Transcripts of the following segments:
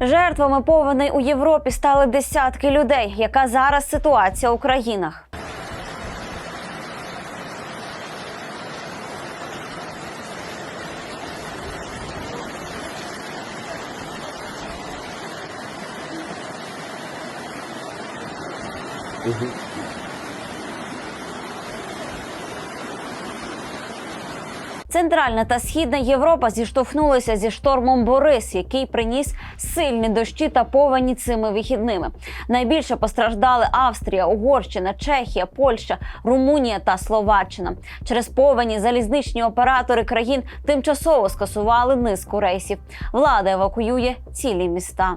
Жертвами повеней у Європі стали десятки людей. Яка зараз ситуація у країнах? Центральна та східна Європа зіштовхнулися зі штормом Борис, який приніс сильні дощі та повені цими вихідними. Найбільше постраждали Австрія, Угорщина, Чехія, Польща, Румунія та Словаччина. Через повені залізничні оператори країн тимчасово скасували низку рейсів. Влада евакуює цілі міста.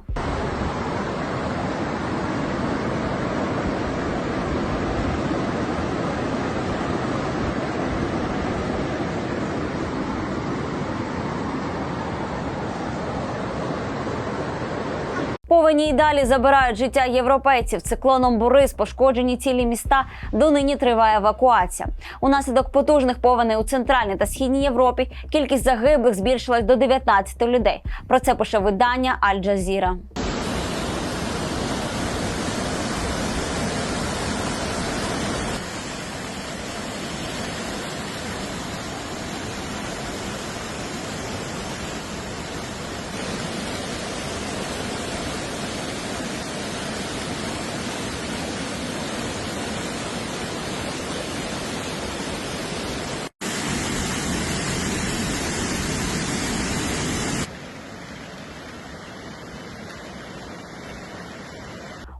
Повені й далі забирають життя європейців. Циклоном Борис пошкоджені цілі міста. Донині триває евакуація. Унаслідок потужних повеней у центральній та східній Європі кількість загиблих збільшилась до 19 людей. Про це пише видання Аль-Джазіра.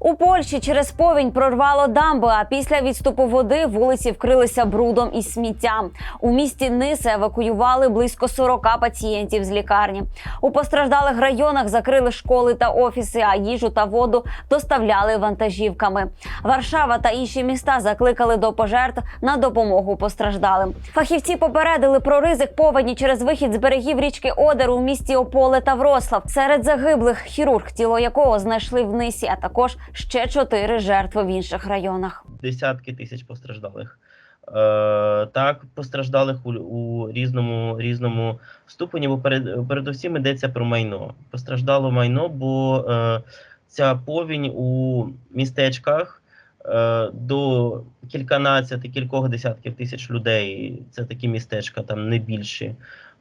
У Польщі через повінь прорвало дамби, а після відступу води вулиці вкрилися брудом і сміттям. У місті Ниса евакуювали близько 40 пацієнтів з лікарні. У постраждалих районах закрили школи та офіси, а їжу та воду доставляли вантажівками. Варшава та інші міста закликали до пожертв на допомогу постраждалим. Фахівці попередили про ризик повені через вихід з берегів річки Одер у місті Ополе та Врослав. Серед загиблих хірург, тіло якого знайшли в Нисі, а також ще чотири жертви в інших районах. десятки тисяч постраждалих. Е, так, постраждалих у, у різному, різному ступені, бо перед, передусім йдеться про майно. Постраждало майно, бо е, ця повінь у містечках е, до кільканадцяти, кількох десятків тисяч людей, це такі містечка, там не більші.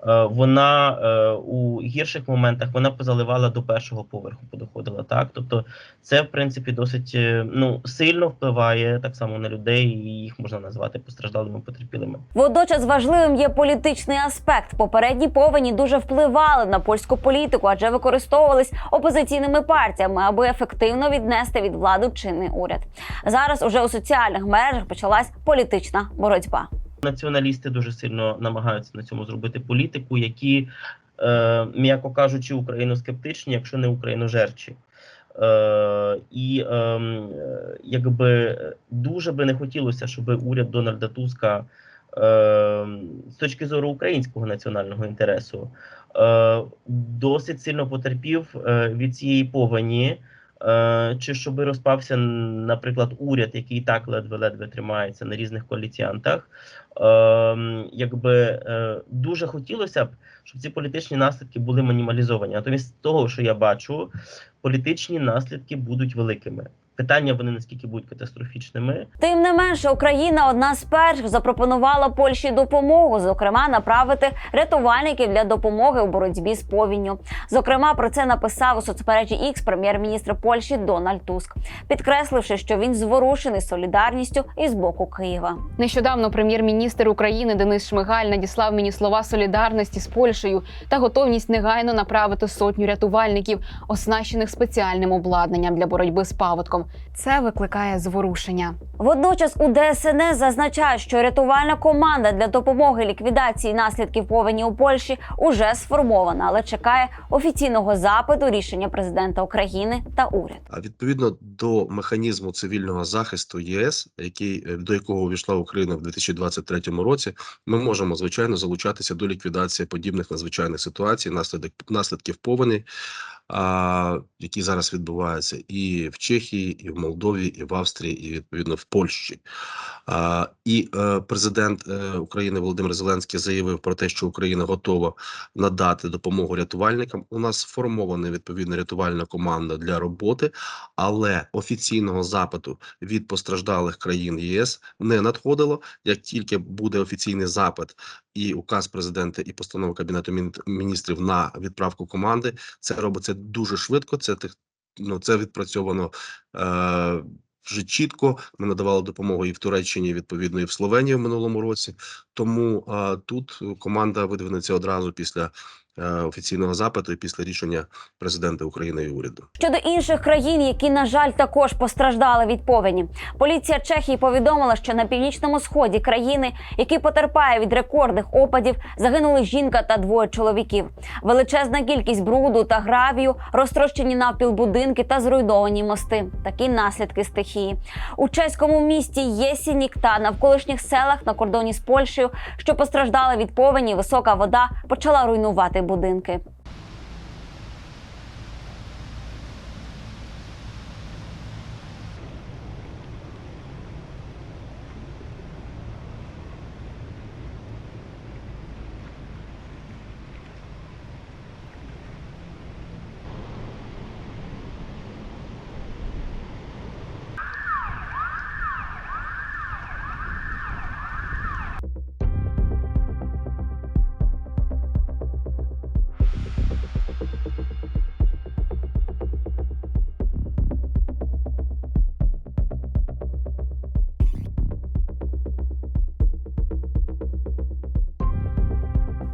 Е, вона е, у гірших моментах вона позаливала до першого поверху, подоходила. Так, тобто це в принципі досить е, ну сильно впливає так само на людей, і їх можна назвати постраждалими потерпілими. Водночас важливим є політичний аспект. Попередні повені дуже впливали на польську політику, адже використовувались опозиційними партіями, аби ефективно віднести від влади чинний уряд. Зараз уже у соціальних мережах почалась політична боротьба. Націоналісти дуже сильно намагаються на цьому зробити політику, які, е, м'яко кажучи, україноскептичні, якщо не україножерчі. Е, і е, якби дуже би не хотілося, щоб уряд Дональда Туска е, з точки зору українського національного інтересу е, досить сильно потерпів е, від цієї повені. Е, Чи щоб розпався, наприклад, уряд, який так ледве-ледве тримається на різних коаліціантах, Ем, якби е, дуже хотілося б, щоб ці політичні наслідки були мінімалізовані. Натомість того, що я бачу, політичні наслідки будуть великими. Питання вони наскільки будуть катастрофічними. Тим не менше, Україна одна з перших запропонувала Польщі допомогу, зокрема, направити рятувальників для допомоги у боротьбі з повінню. Зокрема, про це написав у соцмережі X прем'єр-міністр Польщі Дональд Туск, підкресливши, що він зворушений солідарністю із боку Києва. Нещодавно прем'єр-міністр України Денис Шмигаль надіслав мені слова солідарності з Польщею та готовність негайно направити сотню рятувальників, оснащених спеціальним обладнанням для боротьби з паводком. Це викликає зворушення. Водночас у ДСНС зазначають, що рятувальна команда для допомоги ліквідації наслідків повені у Польщі уже сформована, але чекає офіційного запиту рішення президента України та уряду. А відповідно до механізму цивільного захисту ЄС, який е, до якого увійшла Україна в 2023 році, ми можемо звичайно залучатися до ліквідації подібних надзвичайних ситуацій, наслідок наслідків повеней. Які зараз відбуваються і в Чехії, і в Молдові, і в Австрії, і відповідно в Польщі. І е, президент е, України Володимир Зеленський заявив про те, що Україна готова надати допомогу рятувальникам. У нас сформована відповідна рятувальна команда для роботи, але офіційного запиту від постраждалих країн ЄС не надходило. Як тільки буде офіційний запит і указ президента, і постанова кабінету міністрів на відправку команди, це робиться дуже швидко. Це ну, це відпрацьовано. Е- вже чітко ми надавали допомогу і в Туреччині, відповідно, і в Словенії в минулому році. Тому е, тут команда видвинеться одразу після е, офіційного запиту і після рішення президента України і уряду. Щодо інших країн, які на жаль також постраждали від повені, поліція Чехії повідомила, що на північному сході країни, які потерпає від рекордних опадів, загинули жінка та двоє чоловіків. Величезна кількість бруду та гравію, розтрощені навпіл будинки та зруйновані мости. Такі наслідки стихії у чеському місті Єсінік та навколишніх селах на кордоні з Польщею, що постраждали від повені, висока вода почала руйнувати будинки.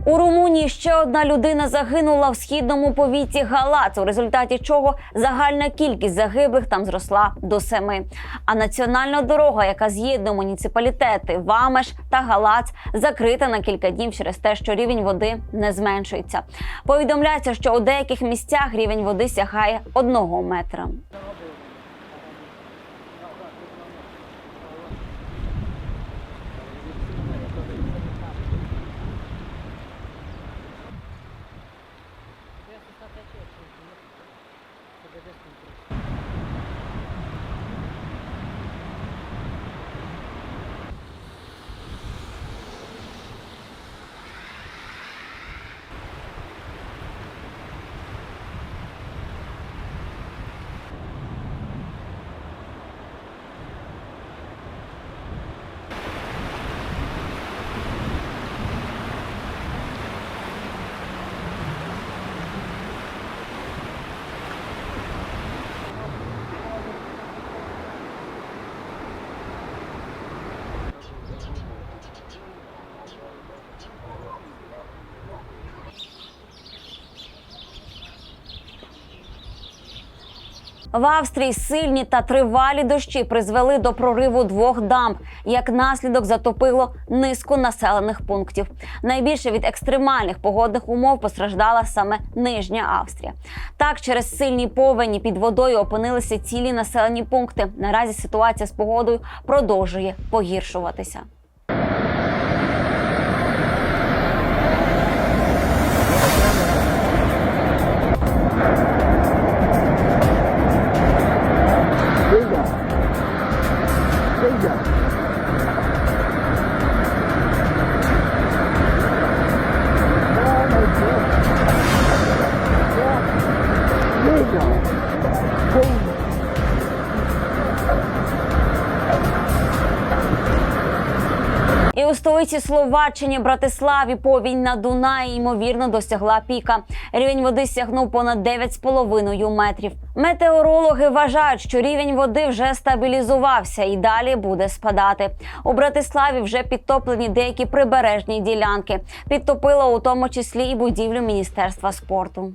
У Румунії ще одна людина загинула в східному повіті Галац, у результаті чого загальна кількість загиблих там зросла до семи. А національна дорога, яка з'єднує муніципалітети Вамеш та Галац, закрита на кілька днів через те, що рівень води не зменшується. Повідомляється, що у деяких місцях рівень води сягає одного метра. В Австрії сильні та тривалі дощі призвели до прориву двох дамб. Як наслідок затопило низку населених пунктів. Найбільше від екстремальних погодних умов постраждала саме Нижня Австрія. Так, через сильні повені під водою опинилися цілі населені пункти. Наразі ситуація з погодою продовжує погіршуватися. Столиці Словаччині Братиславі повінь на Дунаї ймовірно досягла піка. Рівень води сягнув понад 9,5 метрів. Метеорологи вважають, що рівень води вже стабілізувався і далі буде спадати. У Братиславі вже підтоплені деякі прибережні ділянки. Підтопило у тому числі і будівлю міністерства спорту.